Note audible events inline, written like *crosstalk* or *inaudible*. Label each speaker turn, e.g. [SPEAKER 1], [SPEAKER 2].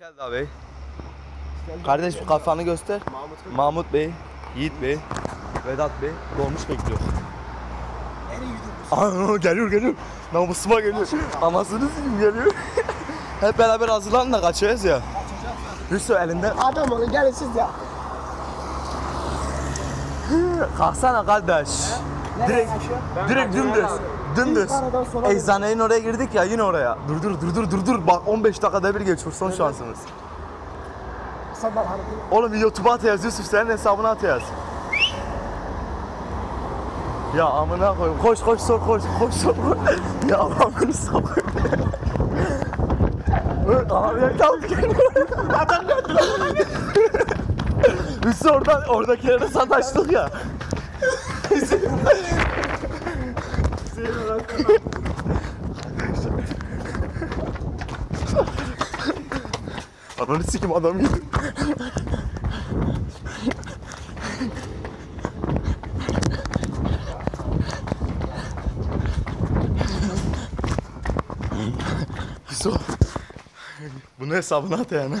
[SPEAKER 1] Selda Bey. Kardeş bir kafanı göster.
[SPEAKER 2] Mahmut
[SPEAKER 1] Mahmut Bey, Yiğit Bey, Vedat Bey dolmuş bekliyor. Aa, geliyor geliyor. Namusuma geliyor. Anasını sikeyim geliyor. *laughs* Hep beraber hazırlanın da kaçıyoruz ya. Hüsnü elinden.
[SPEAKER 2] Adam olun gelin siz ya.
[SPEAKER 1] Kalksana kardeş. Direkt, direkt dümdüz. Dümdüz. Eczanenin oraya girdik ya yine oraya. Dur dur dur dur dur dur. Bak 15 dakikada bir geçiyor son şansımız. Oğlum YouTube'a atıyoruz Yusuf senin hesabına atıyoruz. Ya amına koyayım. Koş koş sor koş koş sor. ya amına sor. Abi kalk Adam geldi lan. Biz oradan oradakilere sataştık ya. Ananı sikim adam yedi. Yusuf. Bunu hesabına at yani.